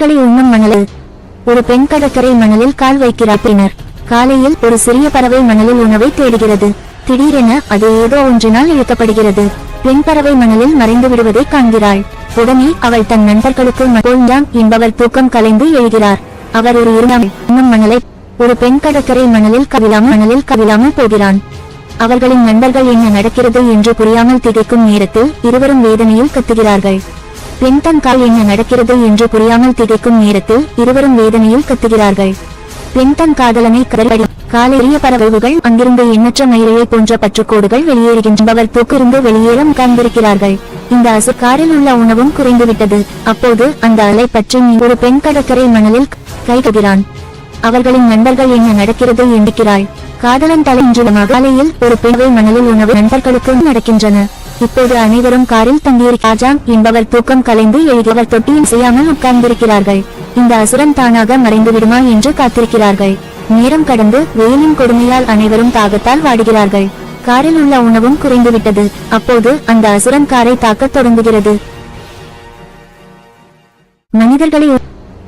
களை உண்ணும் மணலில். ஒரு பெண் கடற்கரை மணலில் கால் வைக்கிறார். பின்னர் காலையில் ஒரு சிறிய பறவை மணலில் உணவை தேடுகிறது. திடீரென அது ஏதோ ஒன்றினால் இழுக்கப்படுகிறது. பெண் பறவை மணலில் மறைந்து விடுவதை காண்கிறாள். உடனே அவள் தன் நண்பர்களுக்கு மகோஞ்சாம் என்பவர் தூக்கம் கலைந்து எழுகிறார். அவர் ஒரு இருந்தும் மணலை ஒரு பெண் கடற்கரை மணலில் கவிழாமல் மணலில் கவிழாமல் போகிறான். அவர்களின் நண்பர்கள் என்ன நடக்கிறது என்று புரியாமல் திகைக்கும் நேரத்தில் இருவரும் வேதனையில் கத்துகிறார்கள். பெண் தன் கால் என்ன நடக்கிறது என்று புரியாமல் திகைக்கும் நேரத்தில் இருவரும் வேதனையில் கத்துகிறார்கள். பெண் தன் காதலனை கடற்படி காலை எரிய பறவைகள் அங்கிருந்து எண்ணற்ற மயிலையை போன்ற பற்றுக்கோடுகள் வெளியேறுகின்றவர் தூக்கிருந்து வெளியேறும் உட்கார்ந்திருக்கிறார்கள் இந்த அசு காரில் உள்ள உணவும் குறைந்துவிட்டது. அப்போது அந்த அலை பற்றி ஒரு பெண் கடற்கரை மணலில் கை அவர்களின் நண்பர்கள் என்ன நடக்கிறது எண்ணுகிறாள் காதலன் தலை இன்று மகாலையில் ஒரு பெண்வை மணலில் உணவு நண்பர்களுக்கும் நடக்கின்றன. இப்போது அனைவரும் காரில் தங்கியிருக்க என்பவர் தூக்கம் கலைந்து எழுதியவர் தொட்டியில் செய்யாமல் உட்கார்ந்திருக்கிறார்கள். இந்த அசுரன் தானாக மறைந்து விடுமா என்று காத்திருக்கிறார்கள். நேரம் கடந்து வெயிலின் கொடுமையால் அனைவரும் தாகத்தால் வாடுகிறார்கள். காரில் உள்ள உணவும் குறைந்துவிட்டது. அப்போது அந்த அசுரன் காரை தாக்கத் தொடங்குகிறது. மனிதர்களை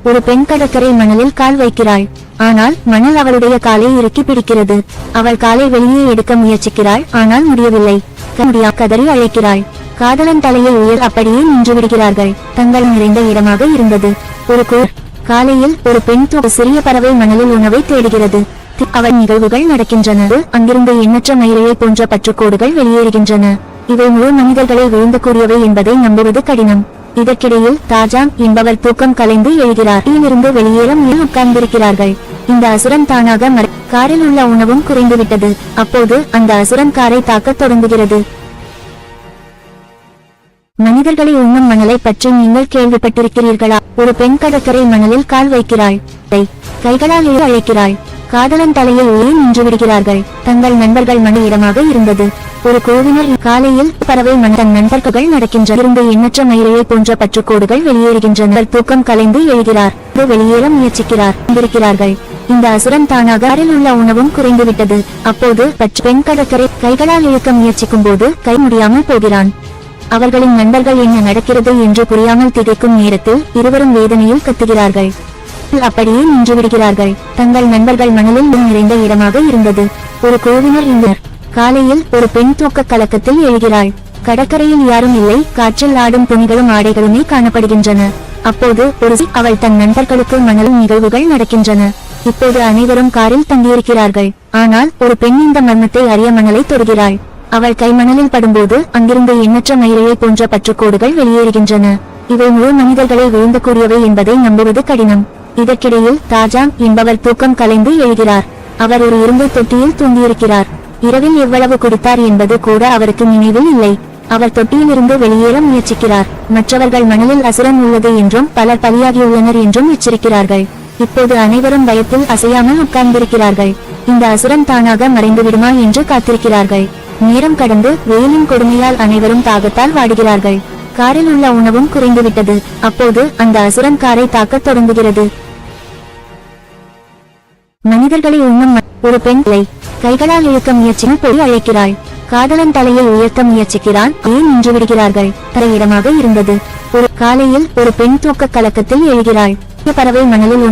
ஒரு பெண் கடற்கரை மணலில் கால் வைக்கிறாள். ஆனால் மணல் அவளுடைய காலை இறுக்கி பிடிக்கிறது. அவள் காலை வெளியே எடுக்க முயற்சிக்கிறாள். ஆனால் முடியவில்லை. முடியா கதறி அழைக்கிறாள். காதலன் தலையை உயர் அப்படியே நின்று விடுகிறார்கள். தங்கள் நிறைந்த இடமாக இருந்தது. ஒரு கூர் காலையில் ஒரு பெண் தூக்க சிறிய பறவை மணலில் உணவை தேடுகிறது. அவள் நிகழ்வுகள் நடக்கின்றன. அங்கிருந்து எண்ணற்ற மயிலையை போன்ற பற்றுக்கோடுகள் வெளியேறுகின்றன. இவை முழு மனிதர்களை விழுந்து கூறியவை என்பதை நம்புவது கடினம். இதற்கிடையில் தாஜாம் என்பவர் தூக்கம் கலைந்து எழுகிறார். இருந்து வெளியேற முயல் உட்கார்ந்திருக்கிறார்கள். இந்த அசுரன் தானாக மறை- காரில் உள்ள உணவும் குறைந்துவிட்டது. அப்போது அந்த அசுரன் காரை தாக்கத் தொடங்குகிறது. மனிதர்களை உண்ணும் மணலை பற்றி நீங்கள் கேள்விப்பட்டிருக்கிறீர்களா? ஒரு பெண் கடற்கரை மணலில் கால் வைக்கிறாள். கைகளால் அழைக்கிறாள். காதலன் தலையில் உயிர் நின்று விடுகிறார்கள்? தங்கள் நண்பர்கள் மணி இடமாக இருந்தது. ஒரு குழுவினர் காலையில் பறவை மன நண்பர்கள் நடக்கின்ற இருந்து எண்ணற்ற மயிலையை போன்ற பற்றுக்கோடுகள் வெளியேறுகின்றனர் தூக்கம் கலைந்து எழுகிறார். வெளியேற முயற்சிக்கிறார். இருக்கிறார்கள் இந்த அசுரன் தானாக அருள் உள்ள உணவும் குறைந்துவிட்டது. அப்போது பற்று பெண் கடற்கரை கைகளால் இழுக்க முயற்சிக்கும் போது கை முடியாமல் போகிறான். அவர்களின் நண்பர்கள் என்ன நடக்கிறது என்று புரியாமல் திகைக்கும் நேரத்தில் இருவரும் வேதனையில் கத்துகிறார்கள். அப்படியே நின்று விடுகிறார்கள். தங்கள் நண்பர்கள் மணலில் நிறைந்த இடமாக இருந்தது. ஒரு குழுவினர் இருந்தனர் காலையில் ஒரு பெண் தூக்க கலக்கத்தில் எழுகிறாள். கடற்கரையில் யாரும் இல்லை. காற்றில் ஆடும் துணிகளும் ஆடைகளுமே காணப்படுகின்றன. அப்போது ஒரு அவள் தன் நண்பர்களுக்கு மணலும் நிகழ்வுகள் நடக்கின்றன. இப்போது அனைவரும் காரில் தங்கியிருக்கிறார்கள். ஆனால் ஒரு பெண் இந்த மர்மத்தை அறிய மணலை தொடுகிறாள். அவள் கைமணலில் படும்போது அங்கிருந்து எண்ணற்ற மயிரையை போன்ற பற்றுக்கோடுகள் வெளியேறுகின்றன. இவை முழு மனிதர்களை விழுந்து கூறியவை என்பதை நம்புவது கடினம். இதற்கிடையில் தாஜாங் என்பவர் தூக்கம் கலைந்து எழுகிறார். அவர் ஒரு இரும்பு தொட்டியில் தூங்கியிருக்கிறார். இரவில் எவ்வளவு குடித்தார் என்பது கூட அவருக்கு நினைவில் இல்லை. அவர் தொட்டியிலிருந்து வெளியேற முயற்சிக்கிறார். மற்றவர்கள் மணலில் அசுரன் உள்ளது என்றும் பலர் பலியாகியுள்ளனர் என்றும் எச்சரிக்கிறார்கள். இப்போது அனைவரும் பயத்தில் அசையாமல் உட்கார்ந்திருக்கிறார்கள். இந்த அசுரன் தானாக மறைந்து விடுமா என்று காத்திருக்கிறார்கள். நேரம் கடந்து வெயிலின் கொடுமையால் அனைவரும் தாகத்தால் வாடுகிறார்கள். காரில் உள்ள உணவும் குறைந்துவிட்டது. அப்போது அந்த அசுரன் காரை தாக்கத் தொடங்குகிறது. மனிதர்களை உண்ணும் ஒரு பெண் இல்லை கைகளால் இழுக்க முயற்சியும் பொய் அழைக்கிறாள். காதலன் தலையை உயர்த்த முயற்சிக்கிறான். ஏன் நின்று விடுகிறார்கள்? தலையிடமாக இருந்தது. ஒரு காலையில் ஒரு பெண் தூக்க கலக்கத்தில் எழுகிறாள். பறவை மணலில்